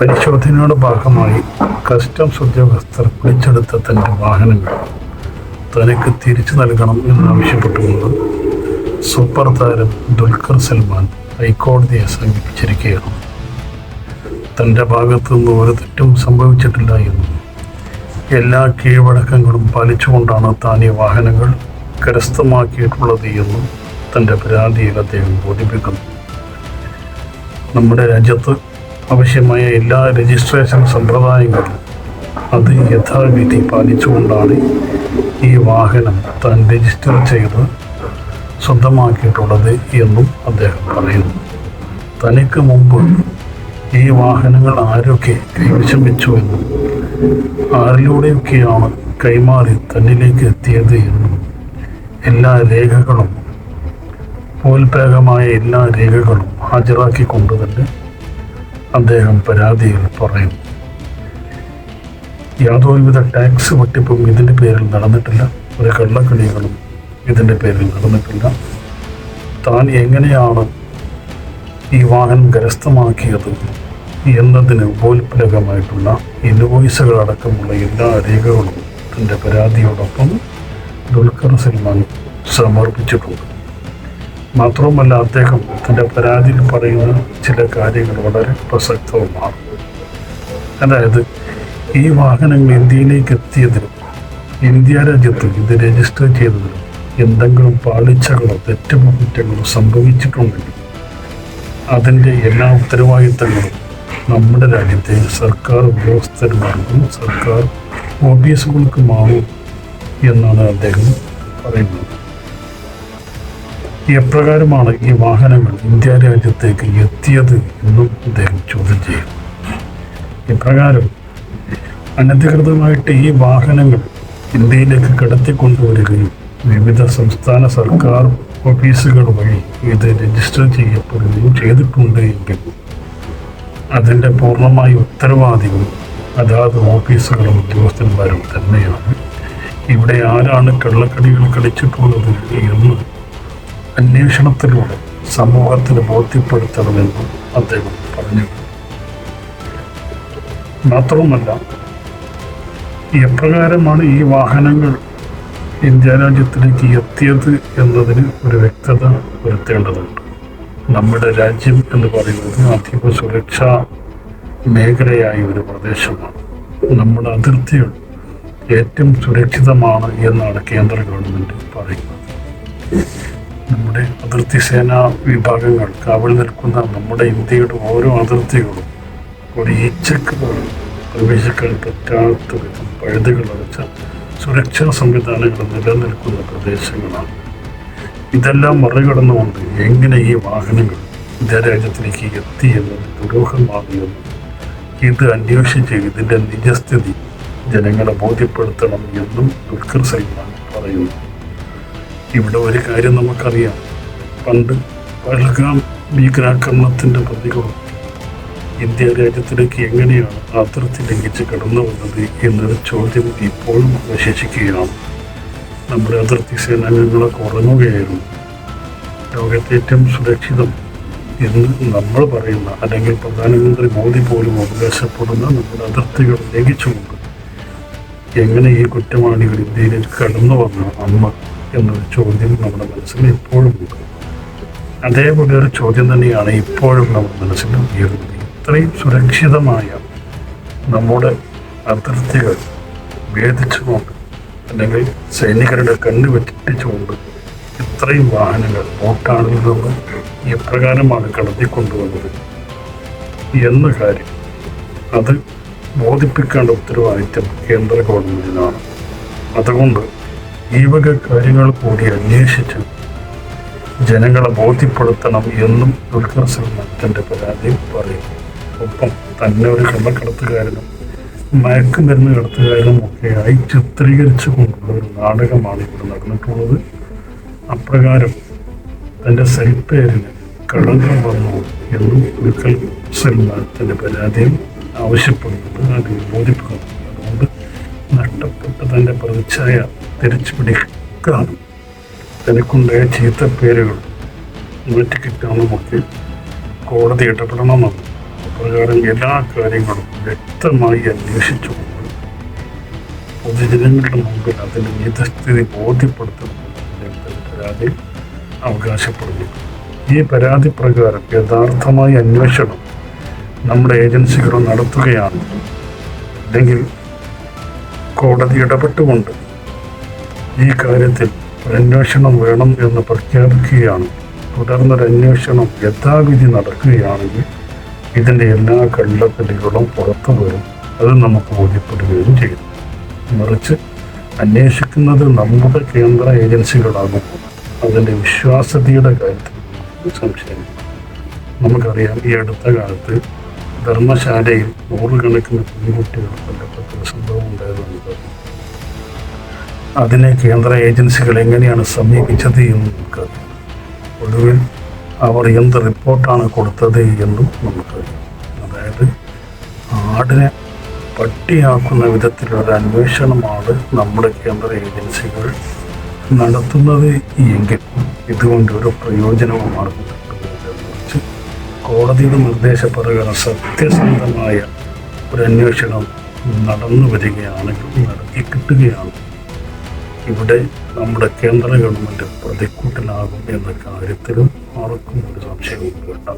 പരിശോധനയുടെ ഭാഗമായി കസ്റ്റംസ് ഉദ്യോഗസ്ഥർ പിടിച്ചെടുത്ത തന്റെ വാഹനങ്ങൾ തനിക്ക് തിരിച്ചു നൽകണം എന്നാവശ്യപ്പെട്ടുകൊണ്ട് സൂപ്പർ താരം ദുൽഖർ സൽമാൻ ഹൈക്കോടതിയെ സമീപിച്ചിരിക്കുകയാണ്. തന്റെ ഭാഗത്തു നിന്ന് ഒരു തെറ്റും സംഭവിച്ചിട്ടില്ല എന്നും എല്ലാ കീഴ്വഴക്കങ്ങളും പാലിച്ചുകൊണ്ടാണ് താൻ ഈ വാഹനങ്ങൾ കരസ്ഥമാക്കിയിട്ടുള്ളത് എന്നും തന്റെ പരാതിയിൽ അദ്ദേഹം ബോധിപ്പിക്കുന്നു നമ്മുടെ രാജ്യത്ത് ആവശ്യമായ എല്ലാ രജിസ്ട്രേഷൻ സമ്പ്രദായങ്ങളും അത് യഥാവിധി പാലിച്ചുകൊണ്ടാണ് ഈ വാഹനം താൻ രജിസ്റ്റർ ചെയ്ത് സ്വന്തമാക്കിയിട്ടുള്ളത് എന്നും അദ്ദേഹം പറയുന്നു. തനിക്ക് മുമ്പ് ഈ വാഹനങ്ങൾ ആരൊക്കെ കൈവശം വെച്ചു എന്നും ആരിലൂടെയൊക്കെയാണ് കൈമാറി തന്നിലേക്ക് എത്തിയത് എന്നും എല്ലാ രേഖകളും പോൽപേകമായ എല്ലാ രേഖകളും ഹാജരാക്കിക്കൊണ്ട് തന്നെ അദ്ദേഹം പരാതിയിൽ പറയുന്നു. യാതൊരുവിധ ടാക്സ് വെട്ടിപ്പും ഇതിന്റെ പേരിൽ നടന്നിട്ടില്ല. ഒരു കള്ളക്കളികളും ഇതിന്റെ പേരിൽ നടന്നിട്ടില്ല. താൻ എങ്ങനെയാണ് ഈ വാഹനം കരസ്ഥമാക്കിയത് എന്നതിന് ഉപോത്പലകമായിട്ടുള്ള ഇൻവോയ്സുകൾ അടക്കമുള്ള എല്ലാ രേഖകളും തന്റെ പരാതിയോടൊപ്പം ദുൽഖർ സൽമാൻ സമർപ്പിച്ചിട്ടുണ്ട്. മാത്രവുമല്ല അദ്ദേഹം തന്റെ പരാതിയിൽ പറയുന്ന ചില കാര്യങ്ങൾ വളരെ പ്രസക്തവുമാണ്. അതായത് ഈ വാഹനങ്ങൾ ഇന്ത്യയിലേക്ക് എത്തിയതിനും ഇന്ത്യ രാജ്യത്ത് ഇത് രജിസ്റ്റർ ചെയ്തതിനും എന്തെങ്കിലും പാളിച്ചകളോ തെറ്റുകുറ്റങ്ങളോ സംഭവിച്ചിട്ടുണ്ടെങ്കിൽ അതിന്റെ എല്ലാ ഉത്തരവാദിത്തങ്ങളും നമ്മുടെ രാജ്യത്തെ സർക്കാർ ഉദ്യോഗസ്ഥന്മാർക്കും സർക്കാർ ഓഫീസുകൾക്കുമാവും എന്നാണ് അദ്ദേഹം പറയുന്നത്. എപ്രകാരമാണ് ഈ വാഹനങ്ങൾ ഇന്ത്യ രാജ്യത്തേക്ക് എത്തിയത് എന്നും അദ്ദേഹം ചോദ്യം ചെയ്യും. ഇപ്രകാരം അനധികൃതമായിട്ട് ഈ വാഹനങ്ങൾ ഇന്ത്യയിലേക്ക് കടത്തിക്കൊണ്ടുവരികയും വിവിധ സംസ്ഥാന സർക്കാർ ഓഫീസുകൾ വഴി ഇത് രജിസ്റ്റർ ചെയ്യപ്പെടുകയും ചെയ്തിട്ടുണ്ട് എങ്കിൽ അതിന്റെ പൂർണമായ ഉത്തരവാദികൾ അതാത് ഓഫീസുകളും ഉദ്യോഗസ്ഥന്മാരും തന്നെയാണ്. ഇവിടെ ആരാണ് കള്ളക്കടികൾ കളിച്ചിട്ടുള്ളത് എന്ന് അന്വേഷണത്തിലൂടെ സമൂഹത്തിന് ബോധ്യപ്പെടുത്തണമെന്നും അദ്ദേഹം പറഞ്ഞു. മാത്രവുമല്ല എപ്രകാരമാണ് ഈ വാഹനങ്ങൾ ഇന്ത്യ രാജ്യത്തിലേക്ക് എത്തിയത് എന്നതിന് ഒരു വ്യക്തത വരുത്തേണ്ടതുണ്ട്. നമ്മുടെ രാജ്യം എന്ന് പറയുന്നത് അതീവ സുരക്ഷാ മേഖലയായ ഒരു പ്രദേശമാണ്. നമ്മുടെ അതിർത്തികൾ ഏറ്റവും സുരക്ഷിതമാണ് എന്നാണ് കേന്ദ്ര ഗവൺമെന്റ് പറയുന്നത്. നമ്മുടെ അതിർത്തി സേനാ വിഭാഗങ്ങൾ കാവൽ നിൽക്കുന്ന നമ്മുടെ ഇന്ത്യയുടെ ഓരോ അതിർത്തികളും ഒരു ഈച്ചക്ക് പ്രവേശിക്കാൻ പറ്റാത്ത വിധം പഴുതുകൾ അടച്ച സുരക്ഷാ സംവിധാനങ്ങൾ നിലനിൽക്കുന്ന പ്രദേശങ്ങളാണ്. ഇതെല്ലാം മറികടന്നുകൊണ്ട് എങ്ങനെ ഈ വാഹനങ്ങൾ രാജ്യത്തിലേക്ക് എത്തി എന്നത് മാറിയെന്ന് ഇത് അന്വേഷിച്ച് ഇതിന്റെ നിജസ്ഥിതി ജനങ്ങളെ ബോധ്യപ്പെടുത്തണം എന്നും ദുൽഖർ സൽമാൻ പറയുന്നു. ഇവിടെ ഒരു കാര്യം നമുക്കറിയാം. പണ്ട് പഹൽഗാം ഭീകരാക്രമണത്തിന്റെ പ്രതികളും ഇന്ത്യ രാജ്യത്തിലേക്ക് എങ്ങനെയാണ് അതിർത്തി ലംഘിച്ച് കടന്നു വന്നത് എന്നൊരു ചോദ്യം ഇപ്പോഴും അവശേഷിക്കുകയാണ്. നമ്മുടെ അതിർത്തി സേനാംഗങ്ങളൊക്കെ ഉറങ്ങുകയായിരുന്നു ലോകത്തെ ഏറ്റവും സുരക്ഷിതം എന്ന് നമ്മൾ പറയുന്ന അല്ലെങ്കിൽ പ്രധാനമന്ത്രി മോദി പോലും അവകാശപ്പെടുന്ന നമ്മുടെ അതിർത്തികൾ ലംഘിച്ചുകൊണ്ട് എങ്ങനെ ഈ കുറ്റവാളികൾ ഇന്ത്യയിലേക്ക് കടന്നു വന്ന അമ്മ എന്നൊരു ചോദ്യം നമ്മുടെ മനസ്സിൽ എപ്പോഴും അതേപോലെ ഒരു ചോദ്യം തന്നെയാണ് ഇപ്പോഴും നമ്മുടെ മനസ്സിൽ ഉയരുന്നത്. ഇത്രയും സുരക്ഷിതമായ നമ്മുടെ അതിർത്തികൾ ഭേദിച്ചുകൊണ്ട് അല്ലെങ്കിൽ സൈനികരുടെ കണ്ണ് വെട്ടിച്ചുകൊണ്ട് ഇത്രയും വാഹനങ്ങൾ ബോട്ടാണിൽ നിന്ന് എപ്രകാരമാണ് കടത്തിക്കൊണ്ടുവന്നത് എന്ന കാര്യം അത് ബോധിപ്പിക്കേണ്ട ഉത്തരവാദിത്വം കേന്ദ്ര ഗവൺമെന്റിനാണ് അതുകൊണ്ട് ഈ വക കാര്യങ്ങൾ കൂടി അന്വേഷിച്ച് ജനങ്ങളെ ബോധ്യപ്പെടുത്തണം എന്നും ദുൽഖർ സൽമാൻ പരാതിയിൽ പറയും. ഒപ്പം തന്നെ ഒരു കള്ളക്കടത്തുകാരനും മയക്കുമരുന്ന് കടത്തുകാരനും ഒക്കെയായി ചിത്രീകരിച്ചു കൊണ്ടുള്ള ഒരു നാടകമാണ് ഇവിടെ നടന്നിട്ടുള്ളത്. അപ്രകാരം തന്റെ സൽപ്പേരിന് കളങ്കം വന്നു എന്നും ദുൽഖർ സൽമാൻ തന്റെ പരാതിയിൽ ആവശ്യപ്പെടുന്നുണ്ട് അത് ബോധിപ്പിക്കുന്നു. അതുകൊണ്ട് നഷ്ടപ്പെട്ട തന്റെ പ്രതിച്ഛായ തിരിച്ചു പിടിക്കാനും തനിക്കുണ്ടായ ചീത്ത പേരുകൾ മാറ്റിക്കിട്ടാനുമൊക്കെ കോടതി ഇടപെടണമെന്നും അപ്രകാരം എല്ലാ കാര്യങ്ങളും വ്യക്തമായി അന്വേഷിച്ചുകൊണ്ട് പൊതുജനങ്ങളുടെ മുമ്പിൽ അതിന്റെ യഥസ്ഥിതി ബോധ്യപ്പെടുത്തണമെന്ന് പരാതി അവകാശപ്പെടുന്നു. ഈ പരാതി പ്രകാരം യഥാർത്ഥമായ അന്വേഷണം നമ്മുടെ ഏജൻസികൾ നടത്തുകയാണ്. അല്ലെങ്കിൽ കോടതി ഇടപെട്ടുകൊണ്ട് ഈ കാര്യത്തിൽ അന്വേഷണം വേണം എന്ന് പ്രഖ്യാപിക്കുകയാണ്. തുടർന്നൊരു അന്വേഷണം യഥാവിധി നടക്കുകയാണെങ്കിൽ ഇതിന്റെ എല്ലാ കണ്ടെത്തലുകളും പുറത്തു വരും. അത് നമുക്ക് ബോധ്യപ്പെടുകയും ചെയ്യും. മറിച്ച് അന്വേഷിക്കുന്നത് നമ്മുടെ കേന്ദ്ര ഏജൻസികളാകുമ്പോൾ അതിന്റെ വിശ്വാസ്യതയുടെ കാര്യത്തിൽ സംശയം. നമുക്കറിയാം ഈ അടുത്ത കാലത്ത് ധർമ്മശാലയിൽ നൂറുകണക്കിന് പെൺകുട്ടികൾ കൊല്ലപ്പെട്ട സംഭവം ഉണ്ടായതുകൊണ്ട് അതിനെ കേന്ദ്ര ഏജൻസികൾ എങ്ങനെയാണ് സമീപിച്ചത് എന്ന് നമുക്ക് ഒടുവിൽ അവർ എന്ത് റിപ്പോർട്ടാണ് കൊടുത്തത് എന്നും നമുക്കറിയാം അതായത് ആടിനെ പട്ടിയാക്കുന്ന വിധത്തിലുള്ള അന്വേഷണമാണ് നമ്മുടെ കേന്ദ്ര ഏജൻസികൾ നടത്തുന്നത് എങ്കിൽ ഇതുകൊണ്ട് ഒരു പ്രയോജനവും ആർക്കും കിട്ടുന്നതിനെക്കുറിച്ച് കോടതിയുടെ നിർദ്ദേശപ്രകാരം സത്യസന്ധമായ ഒരു അന്വേഷണം നടന്നു വരികയാണെങ്കിൽ നടത്തി കിട്ടുകയാണ്. ഇവിടെ നമ്മുടെ കേന്ദ്ര ഗവൺമെന്റ് പ്രതിക്കൂട്ടിലാകും എന്ന കാര്യത്തിലും ആർക്കും ഒരു സംശയവും വേണ്ട